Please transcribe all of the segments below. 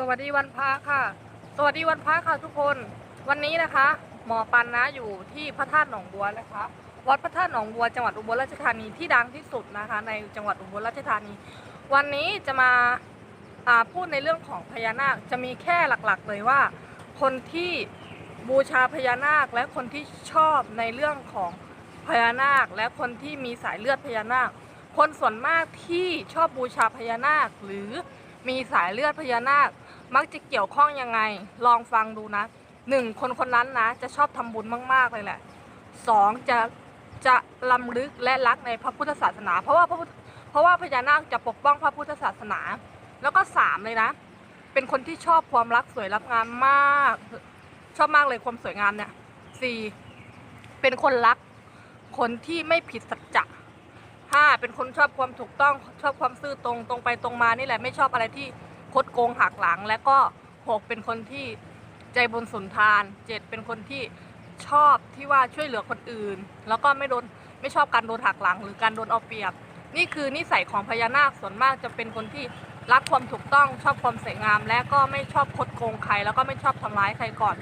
สวัสดีวันพระค่ะ สวัสดีวันพระค่ะทุกคน วันนี้นะคะ หมอปันนะอยู่ที่พระธาตุหนองบัวนะคะ วัดพระธาตุหนองบัวจังหวัดอุบลราชธานีที่ดังที่สุดนะคะ ในจังหวัดอุบลราชธานี วันนี้จะมาพูดในเรื่องของพญานาคจะมีแค่หลักๆ เลยว่า คนที่บูชาพญานาคและคนที่ชอบในเรื่องของพญานาค และคนที่มีสายเลือดพญานาค คนส่วนมากที่ชอบบูชาพญานาค หรือมีสายเลือดพญานาค มักจะเกี่ยวข้องยังไง ลองฟังดูนะหนึ่งคนคนนั้นนะ จะชอบทำบุญมากๆเลยแหละสองจะจะลำลึกและรักในพระพุทธศาสนา เพราะว่าพระพุทธเพราะว่าพญานาคจะปกป้องพระพุทธศาสนา แล้วก็สามเลยนะ เป็นคนที่ชอบความรักสวยรักงามมาก ชอบมากเลยความสวยงามเนี่ยสี่เป็นคนรัก คนที่ไม่ผิดสัจจะห้าเป็นคนชอบความถูกต้องชอบความซื่อตรงตรงไปตรงมานี่แหละไม่ชอบอะไรที่ คดโกงหักหลัง และก็หกเป็นคนที่ใจบุญสุนทานเจ็ดเป็นคนที่ชอบที่ว่าช่วยเหลือคนอื่น แล้วก็ไม่โดนไม่ชอบการโดนหักหลัง หรือการโดนเอาเปรียบ นี่คือนิสัยของพญานาคส่วนมากจะเป็นคนที่รักความถูกต้องชอบความสวยงาม และก็ไม่ชอบคดโกงใคร แล้วก็ไม่ชอบทำร้ายใครก่อน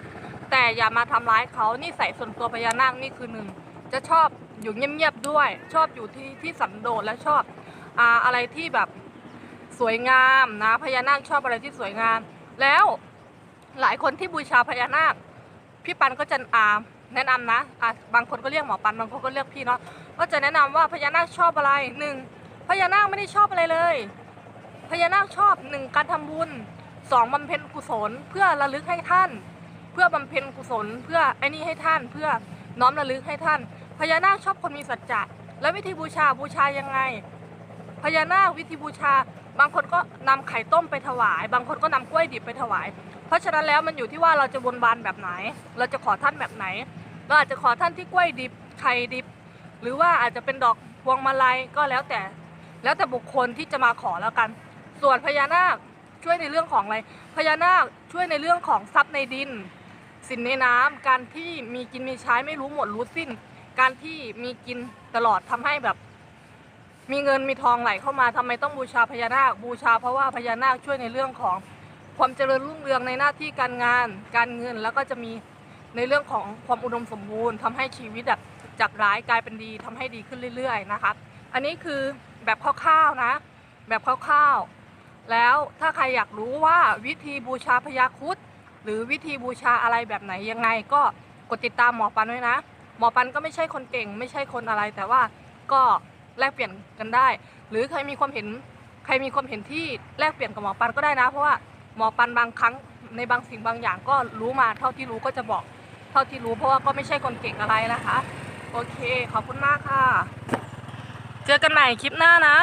แต่อย่ามาทำร้ายเขานิสัยส่วนตัวพญานาคนี่คือหนึ่งจะชอบอยู่เงียบๆด้วย ชอบอยู่ที่ที่สันโดษและชอบออะไรที่แบบ สวยงามนะพญานาคชอบอะไรที่สวยงาม แล้วหลายคนที่บูชาพญานาค พี่ปันก็จะอ่าแนะนำนะอะบางคนก็เรียกหมอปันบางคนก็เรียกพี่เนาะก็จะแนะนำว่าพญานาคชอบอะไรหนึ่งพญานาคไม่ได้ชอบอะไรเลย พญานาคชอบหนึ่งการทำบุญสองบำเพ็ญกุศล เพื่อระลึกให้ท่าน เพื่อบำเพ็ญกุศล เพื่อไอ้นี่ให้ท่าน เพื่อน้อมระลึกให้ท่าน พญานาคชอบคนมีสัจจะแล้ววิธีบูชาบูชายังไง พญานาควิธีบูชา บางคนก็นำไข่ต้มไปถวาย บางคนก็นำกล้วยดิบไปถวาย เพราะฉะนั้นแล้วมันอยู่ที่ว่าเราจะบนบานแบบไหน เราจะขอท่านแบบไหน เราอาจจะขอท่านที่กล้วยดิบไข่ดิบ หรือว่าอาจจะเป็นดอกพวงมาลัยก็แล้วแต่ แล้วแต่บุคคลที่จะมาขอแล้วกัน ส่วนพญานาคช่วยในเรื่องของอะไร พญานาคช่วยในเรื่องของทรัพย์ในดิน สินในน้ำการที่มีกินมีใช้ไม่รู้หมดรู้สิ้น การที่มีกินตลอดทำให้แบบ มีเงินมีทองไหลเข้ามาทำไมต้องบูชาพญานาคบูชาเพราะว่าพญานาคช่วยในเรื่องของความเจริญรุ่งเรืองในหน้าที่การงาน การเงินแล้วก็จะมีในเรื่องของความอุดมสมบูรณ์ทำให้ชีวิตแบบจากร้ายกลายเป็นดีทำให้ดีขึ้นเรื่อย ๆ นะคะอันนี้คือแบบคร่าวๆนะ แบบคร่าวๆ แล้วถ้าใครอยากรู้ว่าวิธีบูชาพญาครุดหรือวิธีบูชาอะไรแบบไหนยังไง ก็กดติดตามหมอปันไว้นะ หมอปันก็ไม่ใช่คนเก่ง ไม่ใช่คนอะไรแต่ว่าก็ แลกเปลี่ยนกันได้ หรือใครมีความเห็นใครมีความเห็นที่แลกเปลี่ยนกับหมอปันก็ได้นะ เพราะว่าหมอปันบางครั้งในบางสิ่งบางอย่างก็รู้มาเท่าที่รู้ก็จะบอกเท่าที่รู้เพราะว่าก็ไม่ใช่คนเก่งอะไรนะคะ โอเค ขอบคุณมากค่ะ เจอกันใหม่คลิปหน้านะ